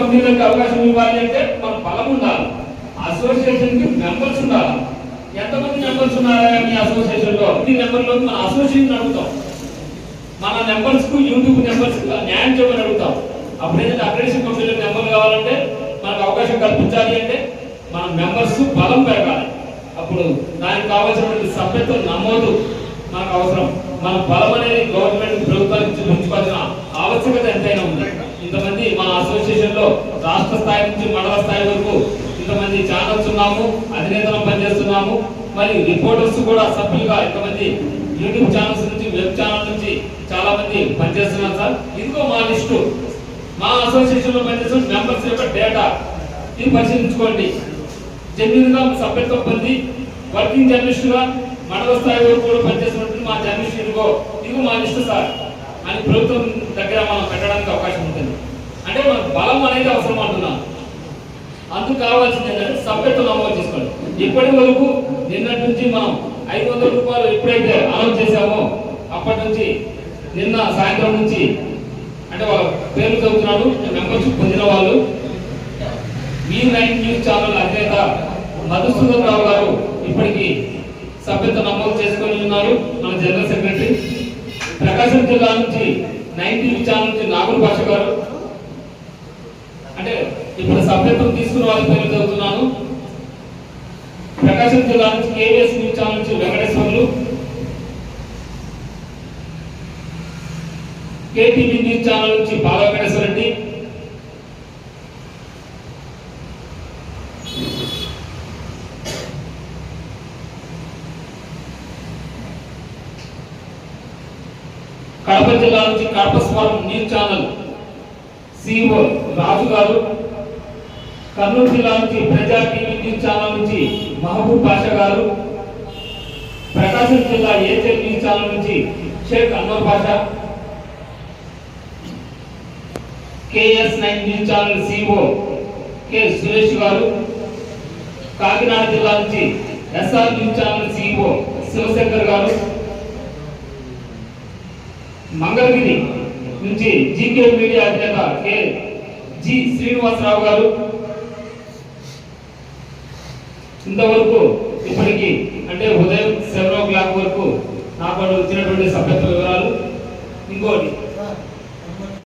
కంపెనీలకు అవకాశం ఇవ్వాలి అంటే మన బలం ఉండాలి. అసోసియేషన్కి మెంబర్స్ ఉండాలి. ఎంతమంది మెంబర్స్ ఉన్నారా మీ అసోసియేషన్లో ఈ నెంబర్లో మన అసోసియేషన్ అడుగుతాం. మన నెంబర్స్కు యూట్యూబ్ నెంబర్స్కు న్యాయం చేయమని అడుగుతాం. అప్పుడు ఏంటంటే అక్రెడిషన్ నెంబర్ కావాలంటే మనకు అవకాశం కల్పించాలి అంటే మన మెంబర్స్ బలం పెరగాలి. అప్పుడు దానికి కావాల్సినటువంటి సభ్యత్వం నమోదు మనకు అవసరం. మన బలం అనేది గవర్నమెంట్ ప్రభుత్వానికి దేశంలో రాష్ట్ర స్థాయి నుంచి మండల స్థాయి వరకు ఇంతమంది ఛానల్స్ ఉన్నాము అధినేతలు పనిచేస్తున్నాము. మరి రిపోర్టర్స్ కూడా సభ్యులుగా ఇంతమంది యూట్యూబ్ ఛానల్స్ నుంచి వెబ్ ఛానల్ నుంచి చాలా మంది పనిచేస్తున్నారు సార్. ఇదిగో మా లిస్టు. మా అసోసియేషన్లో పనిచేస్తున్న మెంబర్స్ యొక్క డేటా ఇది పరిశీలించుకోండి. జెన్యున్గా సభ్యత్వం పొంది వర్కింగ్ జర్నలిస్ట్గా మండల స్థాయి వరకు కూడా పనిచేస్తున్నట్టు మా జర్నలిస్ట్ ఇదిగో ఇదిగో మా లిస్టు సార్. అని ప్రభుత్వం దగ్గర మనం పెట్టడం అవకాశం ఉంటుంది అంటే మనకు బలం అనేది అవసరం అంటున్నాను. అందుకు కావాల్సింది ఏంటంటే సభ్యత్వం నమోదు చేసుకోండి. ఇప్పటి వరకు నిన్నటి నుంచి మనం ఐదు వందల రూపాయలు ఎప్పుడైతే అనౌన్స్ చేశామో అప్పటి నుంచి నిన్న సాయంత్రం నుంచి అంటే వాళ్ళ పేర్లు చదువుతున్నాడు మెంబర్షిప్ పొందిన వాళ్ళు. మీ నైన్ న్యూస్ ఛానల్ అధినేత మధుసూదన్ రావు గారు ఇప్పటికి సభ్యత నమోదు చేసుకొని ఉన్నారు. మన జనరల్ సెక్రటరీ. ప్రకాశం జిల్లా నుంచి నైన్ టీవీ ఛానల్ నుంచి నాగుల భాష గారు ఇప్పుడు సభ్యత్వం తీసుకున్న వాళ్ళ పేర్లు చదువుతున్నాను ప్రకాశం జిల్లా నుంచి కేవీఎస్ న్యూస్ ఛానల్ నుంచి వెంకటేశ్వర్లు కేటీవీ న్యూస్ ఛానల్ నుంచి బాల వెంకటేశ్వర రెడ్డి కడప జిల్లా నుంచి కడప స్వరం న్యూస్ ఛానల్ సిఇఓ రాజు గారు కర్నూలు జిల్లా నుంచి ప్రజా టీవీ న్యూస్ ఛానల్ నుంచి మహబూబ్ పాషా గారు ప్రకాశం జిల్లా ఏజెల్ న్యూస్ ఛానల్ నుంచి Sheikh Anwar Pasha K S nine news channel C O K Suresh garu Kakinada జిల్లా నుంచి S R news channel CEO Shivashankar garu Mangalagiri నుంచి జీకే మీడియా అధినేత కె జి శ్రీనివాసరావు గారు ఇంతవరకు ఇప్పటికి అంటే ఉదయం సెవెన్ ఓ క్లాక్ వరకు నాకు వచ్చినటువంటి సభ్యత్వ వివరాలు. ఇంకోటి